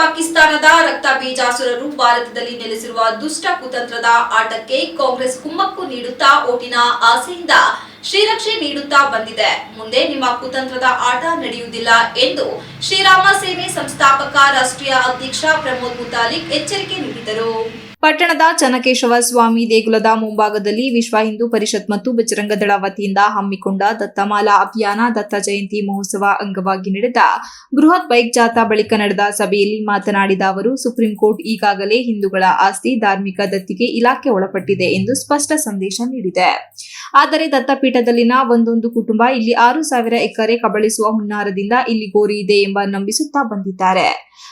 ಪಾಕಿಸ್ತಾನದ ರಕ್ತ ಬೀಜಾಸುರರು ಭಾರತದಲ್ಲಿ ನೆಲೆಸಿರುವ ದುಷ್ಟ ಕುತಂತ್ರದ ಆಟಕ್ಕೆ ಕಾಂಗ್ರೆಸ್ ಕುಮ್ಮಕ್ಕು ನೀಡುತ್ತಾ ಓಟಿನ ಆಸೆಯಿಂದ ಶ್ರೀರಕ್ಷೆ ನೀಡುತ್ತಾ ಬಂದಿದೆ. ಮುಂದೆ ನಿಮ್ಮ ಕುತಂತ್ರದ ಆಟ ನಡೆಯುವುದಿಲ್ಲ ಎಂದು ಶ್ರೀರಾಮ ಸೇನೆ ಸಂಸ್ಥಾಪಕ ರಾಷ್ಟ್ರೀಯ ಅಧ್ಯಕ್ಷ ಪ್ರಮೋದ್ ಮುತಾಲಿಕ್ ಎಚ್ಚರಿಕೆ ನೀಡಿದರು ಪಟ್ಟಣದ ಚನ್ನಕೇಶವ ಸ್ವಾಮಿ ದೇಗುಲದ ಮುಂಭಾಗದಲ್ಲಿ ವಿಶ್ವ ಹಿಂದೂ ಪರಿಷತ್ ಮತ್ತು ಬಜರಂಗದಳ ವತಿಯಿಂದ ಹಮ್ಮಿಕೊಂಡ ದತ್ತಮಾಲಾ ಅಭಿಯಾನ ದತ್ತ ಜಯಂತಿ ಮಹೋತ್ಸವ ಅಂಗವಾಗಿ ನಡೆದ ಬೃಹತ್ ಬೈಕ್ ಜಾಥಾ ಬಳಿಕ ನಡೆದ ಸಭೆಯಲ್ಲಿ ಮಾತನಾಡಿದ ಅವರು, ಸುಪ್ರೀಂ ಕೋರ್ಟ್ ಈಗಾಗಲೇ ಹಿಂದೂಗಳ ಆಸ್ತಿ ಧಾರ್ಮಿಕ ದತ್ತಿಗೆ ಇಲಾಖೆ ಒಳಪಟ್ಟಿದೆ ಎಂದು ಸ್ಪಷ್ಟ ಸಂದೇಶ ನೀಡಿದೆ. ಆದರೆ ದತ್ತಪೀಠದಲ್ಲಿನ ಒಂದೊಂದು ಕುಟುಂಬ ಇಲ್ಲಿ ಆರು ಸಾವಿರ ಎಕರೆ ಕಬಳಿಸುವ ಹುನ್ನಾರದಿಂದ ಇಲ್ಲಿ ಗೋರಿ ಇದೆ ಎಂಬ ನಂಬಿಸುತ್ತಾ ಬಂದಿದ್ದಾರೆ.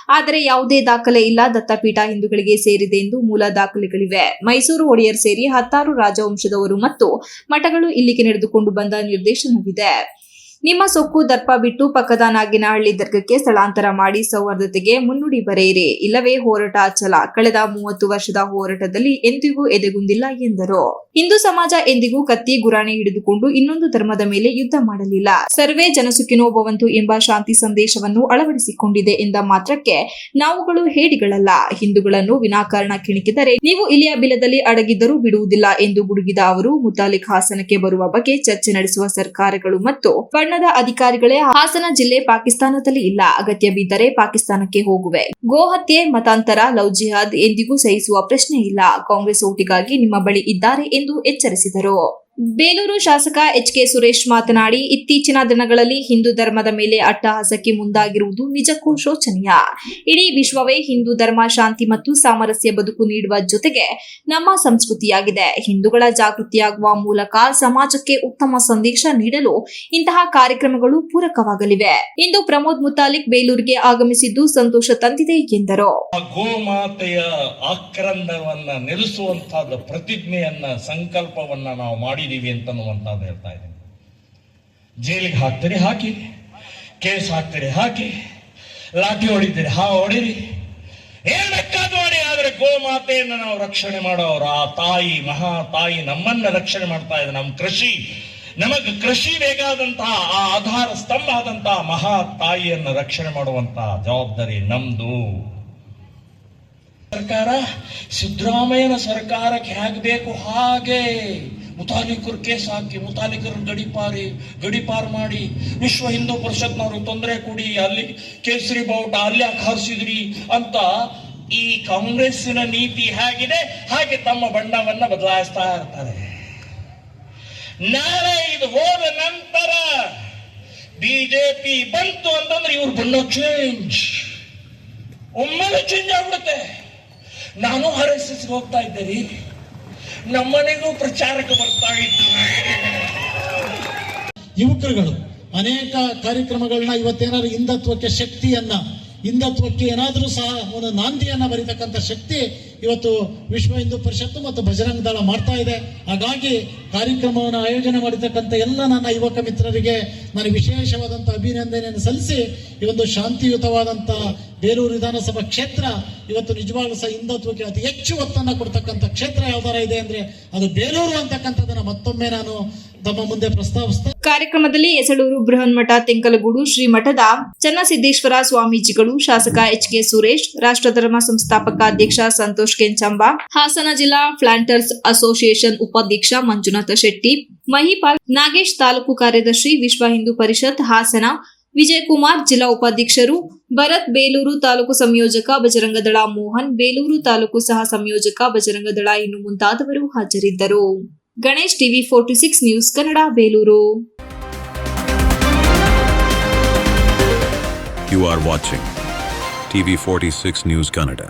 ಆದರೆ ಯಾವುದೇ ದಾಖಲೆ ಇಲ್ಲ ದತ್ತಪೀಠ ಹಿಂದೂಗಳಿಗೆ ಸೇರಿದೆ ಎಂದು ಮೂಲ ದಾಖಲೆಗಳಿವೆ. ಮೈಸೂರು ಒಡೆಯರ್ ಸೇರಿ ಹತ್ತಾರು ರಾಜವಂಶದವರು ಮತ್ತು ಮಠಗಳು ಇಲ್ಲಿಗೆ ನಡೆದುಕೊಂಡು ಬಂದ ನಿರ್ದೇಶನವಿದೆ. ನಿಮ್ಮ ಸೊಕ್ಕು ದರ್ಪ ಬಿಟ್ಟು ಪಕ್ಕದ ನಾಗಿನಹಳ್ಳಿ ದರ್ಗಕ್ಕೆ ಸ್ಥಳಾಂತರ ಮಾಡಿ ಸೌಹಾರ್ದತೆಗೆ ಮುನ್ನುಡಿ ಬರೆಯಿರಿ. ಇಲ್ಲವೇ ಹೋರಾಟ ಅಚ್ಚಲ ಕಳೆದ ಮೂವತ್ತು ವರ್ಷದ ಹೋರಾಟದಲ್ಲಿ ಎಂದಿಗೂ ಎದೆಗುಂದಿಲ್ಲ ಎಂದರು. ಹಿಂದೂ ಸಮಾಜ ಎಂದಿಗೂ ಕತ್ತಿ ಗುರಾಣಿ ಹಿಡಿದುಕೊಂಡು ಇನ್ನೊಂದು ಧರ್ಮದ ಮೇಲೆ ಯುದ್ಧ ಮಾಡಲಿಲ್ಲ. ಸರ್ವೇ ಜನಸುಖಿನೋ ಭವಂತು ಎಂಬ ಶಾಂತಿ ಸಂದೇಶವನ್ನು ಅಳವಡಿಸಿಕೊಂಡಿದೆ ಎಂದ ಮಾತ್ರಕ್ಕೆ ನಾವುಗಳು ಹೇಡಿಗಳಲ್ಲ. ಹಿಂದೂಗಳನ್ನು ವಿನಾಕಾರಣ ಕಿಣಿಕಿದರೆ ನೀವು ಇಲಿಯ ಬಿಲದಲ್ಲಿ ಅಡಗಿದ್ದರೂ ಬಿಡುವುದಿಲ್ಲ ಎಂದು ಗುಡುಗಿದ ಅವರು, ಮುತಾಲಿಕ್ ಹಾಸನಕ್ಕೆ ಬರುವ ಬಗ್ಗೆ ಚರ್ಚೆ ನಡೆಸುವ ಸರ್ಕಾರಗಳು ಮತ್ತು ಬಣ್ಣದ ಅಧಿಕಾರಿಗಳೇ ಹಾಸನ ಜಿಲ್ಲೆ ಪಾಕಿಸ್ತಾನದಲ್ಲಿ ಇಲ್ಲ. ಅಗತ್ಯ ಬಿದ್ದರೆ ಪಾಕಿಸ್ತಾನಕ್ಕೆ ಹೋಗುವೆ. ಗೋಹತ್ಯೆ ಮತಾಂತರ, ಲವ್ ಜಿಹಾದ್ ಎಂದಿಗೂ ಸಹಿಸುವ ಪ್ರಶ್ನೆ ಇಲ್ಲ. ಕಾಂಗ್ರೆಸ್ ಓಟಿಗಾಗಿ ನಿಮ್ಮ ಬಳಿ ಇದ್ದಾರೆ ಎಂದು ಎಚ್ಚರಿಸಿದರು. ಬೇಲೂರು ಶಾಸಕ ಎಚ್ ಕೆ ಸುರೇಶ್ ಮಾತನಾಡಿ, ಇತ್ತೀಚಿನ ದಿನಗಳಲ್ಲಿ ಹಿಂದೂ ಧರ್ಮದ ಮೇಲೆ ಅಟ್ಟಹಾಸಕ್ಕೆ ಮುಂದಾಗಿರುವುದು ನಿಜಕ್ಕೂ ಶೋಚನೀಯ. ಇಡೀ ವಿಶ್ವವೇ ಹಿಂದೂ ಧರ್ಮ, ಶಾಂತಿ ಮತ್ತು ಸಾಮರಸ್ಯ ಬದುಕು ನೀಡುವ ಜೊತೆಗೆ ನಮ್ಮ ಸಂಸ್ಕೃತಿಯಾಗಿದೆ. ಹಿಂದೂಗಳ ಜಾಗೃತಿಯಾಗುವ ಮೂಲಕ ಸಮಾಜಕ್ಕೆ ಉತ್ತಮ ಸಂದೇಶ ನೀಡಲು ಇಂತಹ ಕಾರ್ಯಕ್ರಮಗಳು ಪೂರಕವಾಗಲಿವೆ. ಇಂದು ಪ್ರಮೋದ್ ಮುತಾಲಿಕ್ ಬೇಲೂರಿಗೆ ಆಗಮಿಸಿದ್ದು ಸಂತೋಷ ತಂದಿದೆ ಎಂದರು. ಗೋಮಾತೆಯ ಆಕ್ರಂದವನ್ನ ನಿಲ್ಲಿಸುವಂತಹ ಪ್ರತಿಜ್ಞೆಯನ್ನ, ಸಂಕಲ್ಪವನ್ನ ನಾವು ಮಾಡಿದೀವಿ ಅಂತನ್ನುವಂಥದ್ದು ಹೇಳ್ತಾ ಇದ್ದೀನಿ. ಜೈಲಿಗೆ ಹಾಕ್ತೀರಿ, ಹಾಕಿ. ಕೇಸ್ ಹಾಕ್ತೀರಿ, ಹಾಕಿ. ಲಾಠಿ ಹೊಡಿತೀರಿ, ಹಾ, ಹೊಡಿರಿ. ಏನ್ ಆದ್ರೆ ಗೋಮಾತೆಯನ್ನ ನಾವು ರಕ್ಷಣೆ ಮಾಡೋರು. ಆ ತಾಯಿ, ಮಹಾ ತಾಯಿ ನಮ್ಮನ್ನ ರಕ್ಷಣೆ ಮಾಡ್ತಾ ಇದೆ. ನಮ್ಮ ಕೃಷಿ. ನಮಗೆ ಕೃಷಿ ಬೇಕಾದಂತಹ, ಆ ಆಧಾರ ಸ್ತಂಭ ಆದಂತಹ ಮಹಾ ತಾಯಿಯನ್ನ ರಕ್ಷಣೆ ಮಾಡುವಂತಹ ಜವಾಬ್ದಾರಿ ನಮ್ದು. ಸರ್ಕಾರ, ಸಿದ್ದರಾಮಯ್ಯನ ಸರ್ಕಾರಕ್ಕೆ ಹೇಗ್ಬೇಕು ಹಾಗೆ. ಮುತಾಲಿಕರು ಕೇಸ್ ಹಾಕಿ ಮುತಾಲಿಕರು ಗಡಿಪಾರಿ ಗಡಿಪಾರು ಮಾಡಿ, ವಿಶ್ವ ಹಿಂದೂ ಪರಿಷತ್ನವರು ತೊಂದರೆ ಕೊಡಿ, ಅಲ್ಲಿ ಕೇಸರಿ ಬಾವುಟ ಅಲ್ಲಿ ಯಾಕೆ ಹಾರಿಸಿದ್ರಿ ಅಂತ ಈ ಕಾಂಗ್ರೆಸ್ಸಿನ ನೀತಿ ಹೇಗಿದೆ, ಹಾಗೆ ತಮ್ಮ ಬಣ್ಣವನ್ನ ಬದಲಾಯಿಸ್ತಾ ಇರ್ತಾರೆ. ನಾಳೆ ಇದು ಹೋದ ನಂತರ ಬಿಜೆಪಿ ಬಂತು ಅಂತಂದ್ರೆ ಇವ್ರ ಬಣ್ಣ ಚೇಂಜ್ ಒಮ್ಮೆಲೆ ಚೇಂಜ್ ಆಗ್ಬಿಡುತ್ತೆ. ನಾನು ಆರ್ ಎಸ್ ಎಸ್ ಹೋಗ್ತಾ ಇದ್ದೆ ನಮ್ಮನೆಗೂ ಪ್ರಚಾರಕ್ಕೆ ಬರ್ತಾ ಇತ್ತು ಯುವಕರುಗಳು, ಅನೇಕ ಕಾರ್ಯಕ್ರಮಗಳನ್ನ ಇವತ್ತೇನಾದ್ರು ಹಿಂದತ್ವಕ್ಕೆ ಶಕ್ತಿಯನ್ನ, ಹಿಂದತ್ವಕ್ಕೆ ಏನಾದರೂ ಸಹ ಒಂದು ನಾಂದಿಯನ್ನ ಬರೀತಕ್ಕಂಥ ಶಕ್ತಿ ಇವತ್ತು ವಿಶ್ವ ಹಿಂದೂ ಪರಿಷತ್ತು ಮತ್ತು ಬಜರಂಗ ದಳ ಮಾಡ್ತಾ ಇದೆ. ಹಾಗಾಗಿ ಕಾರ್ಯಕ್ರಮವನ್ನು ಆಯೋಜನೆ ಮಾಡಿರ್ತಕ್ಕಂಥ ಎಲ್ಲ ನನ್ನ ಯುವಕ ಮಿತ್ರರಿಗೆ ನಾನು ವಿಶೇಷವಾದಂಥ ಅಭಿನಂದನೆಯನ್ನು ಸಲ್ಲಿಸಿ ಈ ಒಂದು ಶಾಂತಿಯುತವಾದಂಥ ಬೇಲೂರು ವಿಧಾನಸಭಾ ಕ್ಷೇತ್ರ ಇವತ್ತು ನಿಜವಾಗ್ಲೂ ಸಹ ಹಿಂದುತ್ವಕ್ಕೆ ಅತಿ ಹೆಚ್ಚು ಒತ್ತನ್ನು ಕೊಡ್ತಕ್ಕಂಥ ಕ್ಷೇತ್ರ ಯಾವ್ದಾರ ಇದೆ ಅಂದ್ರೆ ಅದು ಬೇಲೂರು ಅಂತಕ್ಕಂಥದ್ದನ್ನ ಮತ್ತೊಮ್ಮೆ ನಾನು ತಮ್ಮ ಮುಂದೆ ಪ್ರಸ್ತಾವಿಸ್ತಾ ಕಾರ್ಯಕ್ರಮದಲ್ಲಿ ಎಸಳೂರು ಬೃಹನ್ಮಠ ತೆಂಕಲಗೂಡು ಶ್ರೀ ಮಠದ ಚನ್ನಸಿದ್ದೇಶ್ವರ ಸ್ವಾಮೀಜಿಗಳು ಶಾಸಕ ಎಚ್ ಕೆ ಸುರೇಶ್ ರಾಷ್ಟ್ರಧರ್ಮ ಸಂಸ್ಥಾಪಕ ಅಧ್ಯಕ್ಷ ಸಂತೋಷ್ ಕೆಂಚಂಬ, ಹಾಸನ ಜಿಲ್ಲಾ ಪ್ಲಾಂಟರ್ಸ್ ಅಸೋಸಿಯೇಷನ್ ಉಪಾಧ್ಯಕ್ಷ ಮಂಜುನಾಥ ಶೆಟ್ಟಿ, ಮಹಿಪಾಲ್ ನಾಗೇಶ್ ತಾಲೂಕು ಕಾರ್ಯದರ್ಶಿ ವಿಶ್ವ ಹಿಂದೂ ಪರಿಷತ್ ಹಾಸನ ವಿಜಯಕುಮಾರ್ ಜಿಲ್ಲಾ ಉಪಾಧ್ಯಕ್ಷರು ಭರತ್ ಬೇಲೂರು ತಾಲೂಕು ಸಂಯೋಜಕ ಬಜರಂಗದಳ ಮೋಹನ್ ಬೇಲೂರು ತಾಲೂಕು ಸಹ ಸಂಯೋಜಕ ಬಜರಂಗದಳ ಇನ್ನು ಮುಂತಾದವರು ಹಾಜರಿದ್ದರು Ganesh TV forty six news Kannada, Belur You are watching TV46 News Kannada.